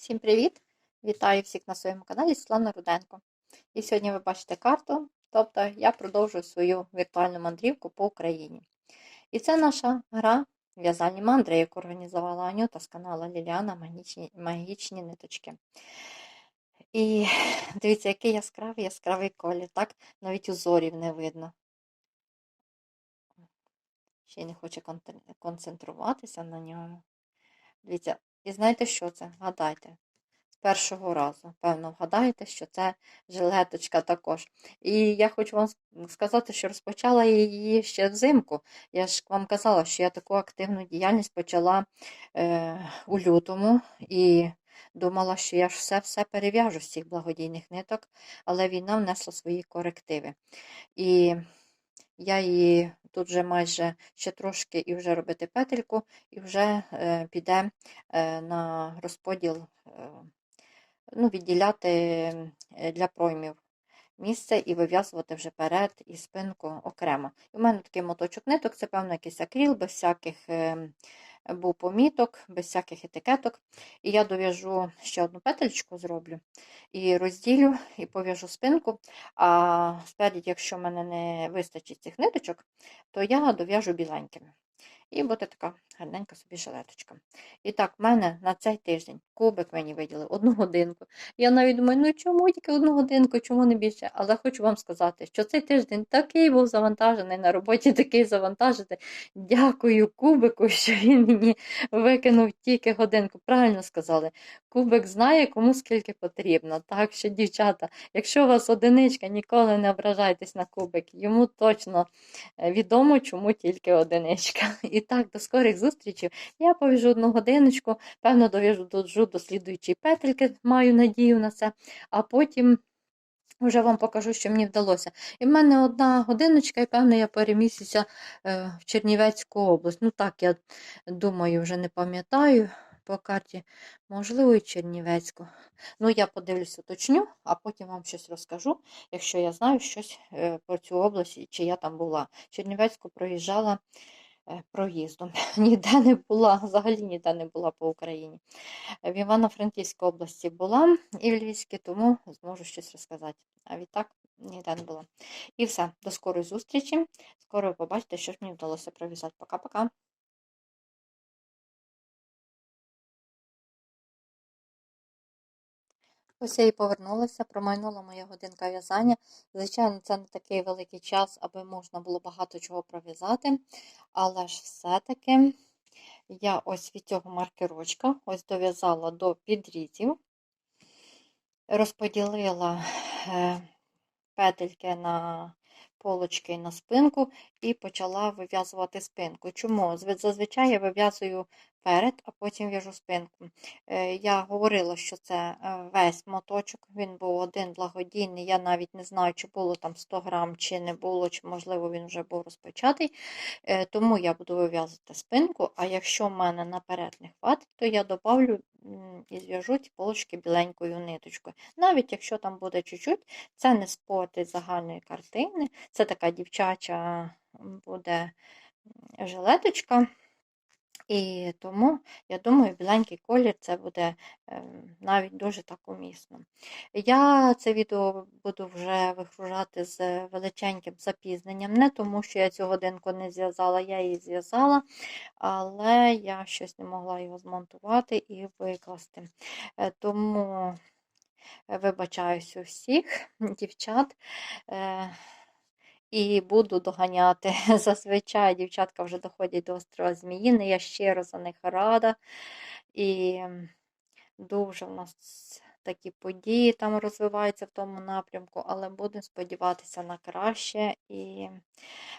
Всім привіт! Вітаю всіх на своєму каналі Світлана Руденко. І сьогодні ви бачите карту, тобто я продовжую свою віртуальну мандрівку по Україні. І це наша гра в'язальні мандри, яку організувала Анюта з каналу Ліліана Магічні, Магічні ниточки. І дивіться, який яскравий яскравий колір, так? Навіть узорів не видно. Ще й не хоче концентруватися на ньому. Дивіться, і знаєте, що це? Гадайте. З першого разу, певно, вгадаєте, що це жилеточка також. І я хочу вам сказати, що розпочала її ще взимку. Я ж вам казала, що я таку активну діяльність почала е, у лютому і думала, що я ж все-все перев'яжу з цих благодійних ниток, але війна внесла свої корективи. І я її тут вже майже ще трошки і вже робити петельку, і вже е, піде е, на розподіл, е, ну, відділяти для проймів місце і вив'язувати вже перед і спинку окремо. І в мене такий моточок ниток, це певно якийсь акріл, без всяких е, був поміток, без всяких етикеток. І я дов'яжу ще одну петельку зроблю і розділю, і пов'яжу спинку. А спереді, якщо в мене не вистачить цих ниточок, то я дов'яжу біленькими. І буде така гарненька собі жилеточка. І так, в мене на цей тиждень кубик мені виділив одну годинку. Я навіть думаю, ну чому тільки одну годинку, чому не більше? Але хочу вам сказати, що цей тиждень такий був завантажений на роботі, такий завантажений. Дякую кубику, що він мені викинув тільки годинку. Правильно сказали. Кубик знає, кому скільки потрібно. Так що, дівчата, якщо у вас одиничка, ніколи не ображайтесь на кубик. Йому точно е, відомо, чому тільки одиничка. І так, до скорих зустрічей. Я повіжу одну годиночку, певно, доджу до слідуючої петельки, маю надію на це, а потім. Вже вам покажу, що мені вдалося. І в мене одна годиночка, і певно, я перемістюся е, в Чернівецьку область. Ну так, я думаю, вже не пам'ятаю по карті, можливо, і Чернівецьку. Ну, я подивлюсь, уточню, а потім вам щось розкажу, якщо я знаю щось е, про цю область, чи я там була. Чернівецьку проїжджала проїздом. Ніде не була, взагалі ніде не була по Україні. В Івано-Франківській області була і в Львівській, тому зможу щось розказати. А відтак ніде не було. І все, до скорої зустрічі. Скоро побачите, що ж мені вдалося пров'язати. Пока-пока. Ось я і повернулася, промайнула моя годинка в'язання. Звичайно, це не такий великий час, аби можна було багато чого пров'язати. Але ж все-таки я ось від цього маркерочка ось дов'язала до підрізів, розподілила е, петельки на полочки на спинку і почала вив'язувати спинку. Чому? Зазвичай я вив'язую перед, а потім в'яжу спинку. Е, Я говорила, що це е, весь моточок, він був один благодійний. Я навіть не знаю, чи було там 100 грам, чи не було, чи можливо він вже був розпочатий. Е, Тому я буду вив'язувати спинку, а якщо в мене наперед не хватить, то я добавлю і зв'яжу ці полочки біленькою ниточкою. Навіть якщо там буде чуть-чуть, це не спортить загальної картини. Це така дівчача буде жилеточка. І тому, я думаю, біленький колір це буде ем, навіть дуже так умісно. Я це відео буду вже вигружати з величеньким запізненням, не тому, що я цю годинку не зв'язала, я її зв'язала, але я щось не могла його змонтувати і викласти. Е, Тому е, вибачаюсь у всіх дівчат. І буду доганяти. Зазвичай дівчатка вже доходять до острова Зміїни. Я щиро за них рада. І дуже в нас такі події там розвиваються в тому напрямку, але будемо сподіватися на краще і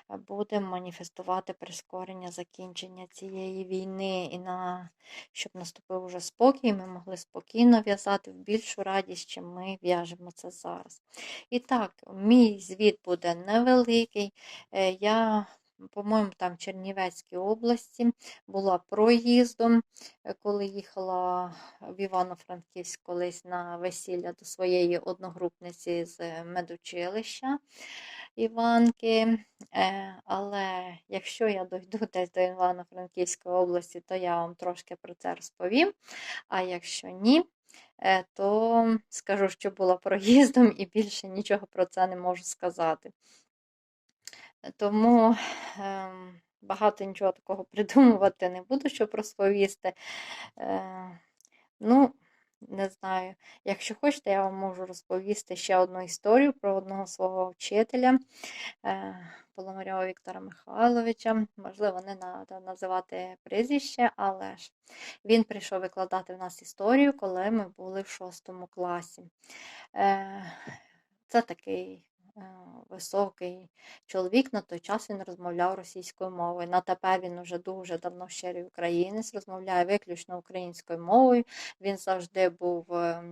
будемо маніфестувати прискорення закінчення цієї війни і на щоб наступив уже спокій, ми могли спокійно в'язати в більшу радість, чим ми в'яжемо це зараз. І так, мій звіт буде невеликий. Е, Я, по-моєму, там в Чернівецькій області була проїздом, е, коли їхала в Івано-Франківськ колись на весілля до своєї одногрупниці з медучилища Іванки. Е, Але якщо я дойду десь до Івано-Франківської області, то я вам трошки про це розповім. А якщо ні, е, то скажу, що була проїздом і більше нічого про це не можу сказати. Тому ем, багато нічого такого придумувати не буду, щоб розповісти. Е, ну, не знаю. Якщо хочете, я вам можу розповісти ще одну історію про одного свого вчителя е, Поломарьова Віктора Михайловича. Можливо, не треба називати прізвище, але ж він прийшов викладати в нас історію, коли ми були в шостому класі. Е, Це такий високий чоловік. На той час він розмовляв російською мовою. На тепер він уже дуже давно щирий українець, розмовляє виключно українською мовою. Він завжди був е,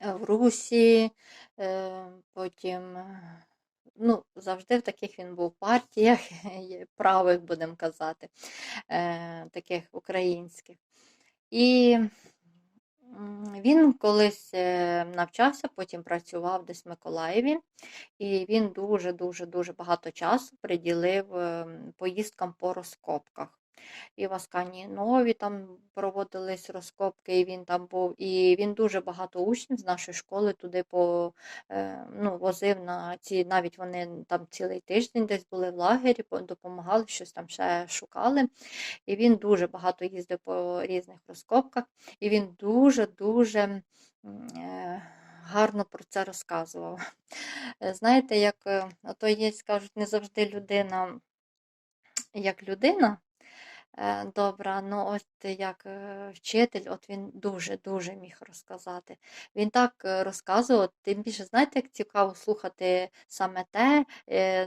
в Русі, е, потім. е, Ну, завжди в таких він був партіях правих, будемо казати, е, таких українських. І він колись е, навчався, потім працював десь в Миколаєві, і він дуже-дуже дуже багато часу приділив е, поїздкам по розкопках. І в Асканії Нові там проводились розкопки, і він там був. І він дуже багато учнів з нашої школи туди по, е, ну, возив на ці, навіть вони там цілий тиждень десь були в лагері, допомагали, щось там ще шукали. І він дуже багато їздив по різних розкопках, і він дуже-дуже е, гарно про це розказував. Е, Знаєте, як ото є, скажуть, не завжди людина як людина. Е, Добра, ну от як е, вчитель, от він дуже-дуже міг розказати. Він так е, розказував, тим більше, знаєте, як цікаво слухати саме те,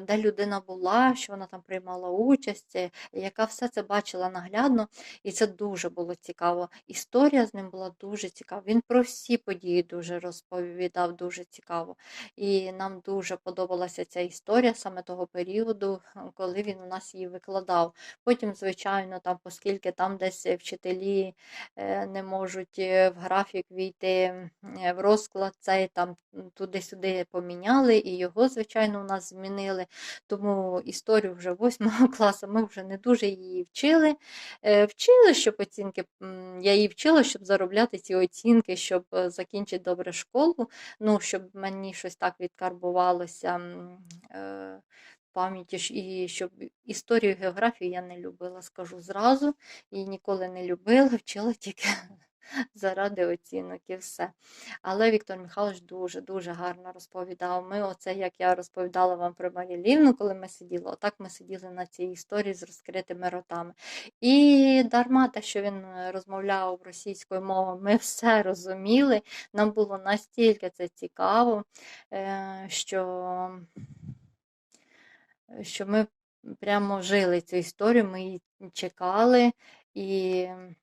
де людина була, що вона там приймала участь, яка все це бачила наглядно, і це дуже було цікаво. Історія з ним була дуже цікава. Він про всі події дуже розповідав, дуже цікаво. І нам дуже подобалася ця історія саме того періоду, коли він у нас її викладав. Потім, звичайно, там, оскільки там десь вчителі е, не можуть е, в графік війти е, в розклад, цей там туди-сюди поміняли, і його, звичайно, у нас змінили. Тому історію вже восьмого класу ми вже не дуже її вчили. Е, Вчили, щоб оцінки, я її вчила, щоб заробляти ці оцінки, щоб е, закінчити добре школу, ну, щоб мені щось так відкарбувалося. Пам'яті, і щоб історію географію я не любила, скажу зразу, і ніколи не любила, вчила тільки заради оцінок і все. Але Віктор Михайлович дуже-дуже гарно розповідав. Ми, оце як я розповідала вам про Марілівну, коли ми сиділи, отак ми сиділи на цій історії з розкритими ротами. І дарма те, що він е, розмовляв російською мовою, ми все розуміли. Нам було настільки це цікаво, е, що що ми прямо жили цю історію, ми її чекали, і е,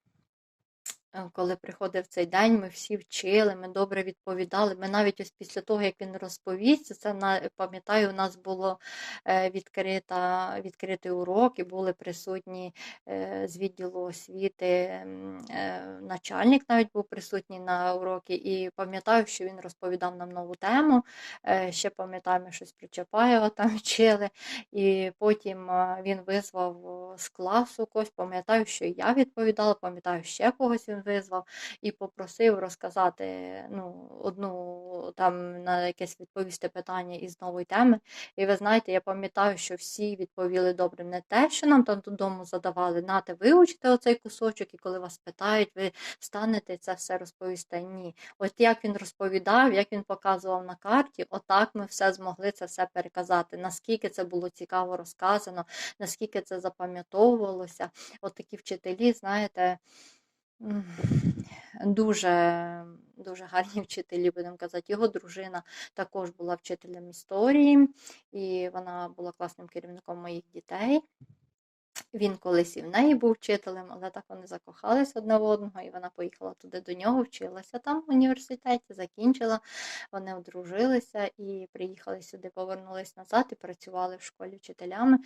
коли приходив цей день, ми всі вчили, ми добре відповідали. Ми навіть ось після того, як він розповість, це пам'ятаю, у нас було е, відкрита, відкритий урок, і були присутні е, з відділу освіти е, начальник навіть був присутній на уроці, і пам'ятаю, що він розповідав нам нову тему. Е, Ще пам'ятаю, ми щось про Чапаєва там вчили. І потім е, він визвав е, з класу когось, пам'ятаю, що я відповідала, пам'ятаю, ще когось він визвав і попросив розказати ну, одну там на якесь відповісти питання із нової теми. І ви знаєте, я пам'ятаю, що всі відповіли добре. Не те, що нам там додому задавали, нате вивчите оцей кусочок, і коли вас питають, ви встанете і це все розповісте. Ні. От як він розповідав, як він показував на карті, отак ми все змогли це все переказати. Наскільки це було цікаво розказано, наскільки це запам'ятовувалося. От такі вчителі, знаєте, дуже, дуже гарні вчителі, будемо казати. Його дружина також була вчителем історії, і вона була класним керівником моїх дітей. Він колись і в неї був вчителем, але так вони закохались одне в одного, і вона поїхала туди до нього, вчилася там в університеті, закінчила. Вони одружилися і приїхали сюди, повернулись назад і працювали в школі вчителями.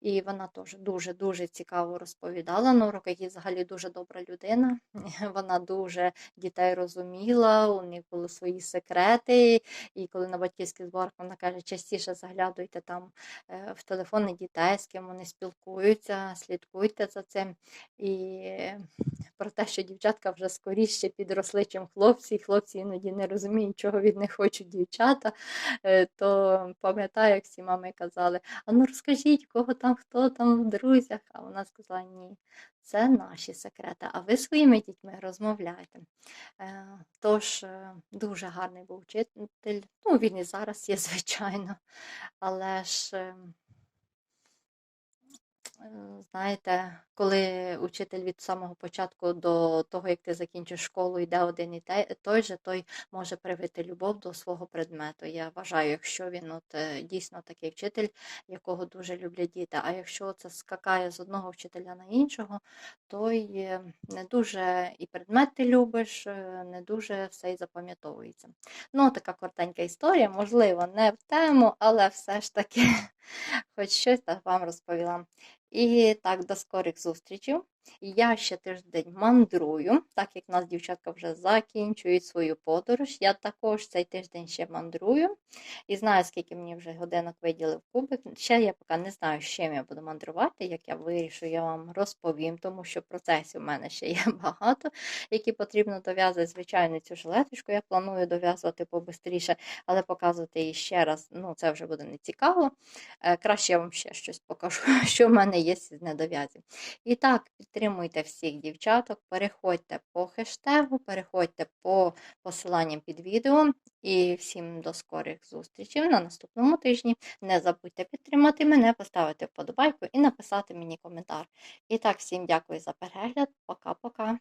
І вона теж дуже-дуже цікаво розповідала на уроках. І взагалі дуже добра людина. Вона дуже дітей розуміла, у них були свої секрети. І коли на батьківських зборах вона каже, частіше заглядуйте там е, в телефони дітей, з ким вони спілкуються, слідкуйте за цим. І про те, що дівчатка вже скоріше підросли, чим хлопці, і хлопці іноді не розуміють, чого від них хочуть дівчата, е, то пам'ятаю, як всі мами казали, а ну розкажіть, кого там, хто там в друзях, а вона сказала, ні, це наші секрети, а ви своїми дітьми розмовляйте. Е, Тож е, дуже гарний був вчитель, ну він і зараз є, звичайно, але ж. Е, Знаєте, коли учитель від самого початку до того, як ти закінчиш школу, йде один і той же, той може привити любов до свого предмету. Я вважаю, якщо він от е, дійсно такий вчитель, якого дуже люблять діти. А якщо це скакає з одного вчителя на іншого, то й е, не дуже і предмет ти любиш, не дуже все й запам'ятовується. Ну, така коротенька історія, можливо, не в тему, але все ж таки, хоч щось так вам розповіла. І так, до скорих зустрічей. Я ще тиждень мандрую, так як нас дівчатка вже закінчують свою подорож. Я також цей тиждень ще мандрую і знаю, скільки мені вже годинок виділив кубик. Ще я поки не знаю, з чим я буду мандрувати. Як я вирішу, я вам розповім, тому що процесів у мене ще є багато, які потрібно дов'язати. Звичайно, цю жилеточку я планую дов'язувати побистріше, але показувати її ще раз, ну це вже буде не цікаво. Е, Краще я вам ще щось покажу, що в мене є з недов'язів. І так, підтримуйте всіх дівчаток, переходьте по хештегу, переходьте по посиланням під відео. І всім до скорих зустрічей на наступному тижні. Не забудьте підтримати мене, поставити вподобайку і написати мені коментар. І так, всім дякую за перегляд. Пока-пока.